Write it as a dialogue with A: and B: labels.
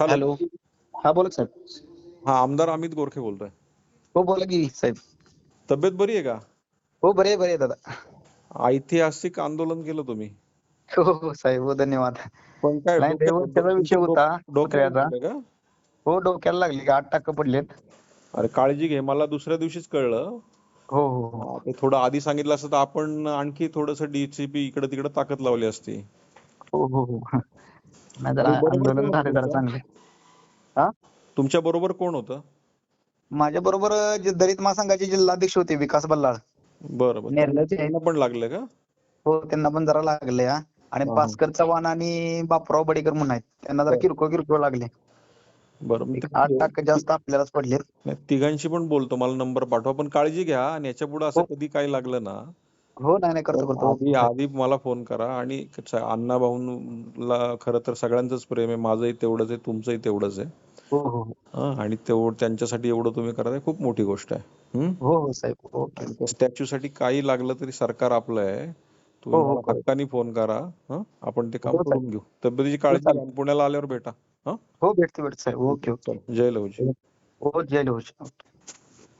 A: Hello.
B: हा बोला साहेब.
A: हा आमदार अमित गोरखे बोलतोय.
B: हो बोला की साहेब.
A: तब्येत बरी आहे का?
B: हो बरे बरे दादा.
A: ऐतिहासिक आंदोलन केलं तुम्ही.
B: हो हो साहेब हो धन्यवाद.
A: पण काय
B: नाही विषय होता.
A: लागलं का?
B: हो डोक्याला लागली का आठ टाक पडलेत.
A: अरे काळजी घे मला दुसऱ्या दिवशीच कळलं.
B: हो हो हो.
A: हा, ते थोडं आधी सांगितलं असतं तर आपण आणखी थोडस डीसीपी इकडे तिकडे ताकद लावली असती.
B: हो हो हो. नाही जरा
A: बरोबर
B: आंदोलन
A: कोण
B: झालं जरा
A: होतं?
B: चांगलं.
A: तुमच्या बरोबर कोण होतं?
B: माझ्या बरोबर जे दलित महासंघाचे जिल्हाध्यक्ष होते विकास बल्लाळ.
A: बरं बरं.
B: नेरळचे
A: त्यांना पण लागलं का?
B: हो त्यांना पण जरा लागले हा. आणि
A: हा.
B: भास्कर चव्हाण आणि बापराव बडेकर म्हणून आहेत. त्यांना जरा
A: हो.
B: किरकोळ किरकोळ लागले.
A: बरं
B: एक आठ टाक जास्त आपल्यालाच पडलेत.
A: नाही, तिघांशी पण बोलतो. मला नंबर पाठवा. पण काळजी घ्या. आणि याच्यापुढे असं
B: हो.
A: कधी काही लागलं ना
B: हो नाही नाही करतो करतो.
A: आधी आधी मला फोन करा आणि अण्णा भाऊला खरं तर सगळ्यांचंच प्रेम आहे. माझंही तेवढंच आहे तुमचंही तेवढंच आहे.
B: हो हो हो.
A: आणि तेवढं त्यांच्यासाठी एवढं तुम्ही करताय खूप मोठी गोष्ट आहे. हं?
B: हो हो साहेब. ओके
A: त्या स्टॅच्यू साठी काही लागलं तरी सरकार आपलं आहे. तुम्ही
B: हो, हो,
A: मला. हक्काने फोन करा हं? आपण ते काम
B: हो,
A: करून घेऊ. तब्येतीची काळजी. घ्या. पुण्याला आल्यावर भेटा हं?
B: भेटतो भेटतो साहेब. Okay okay.
A: जय लवजी
B: हो जय लोच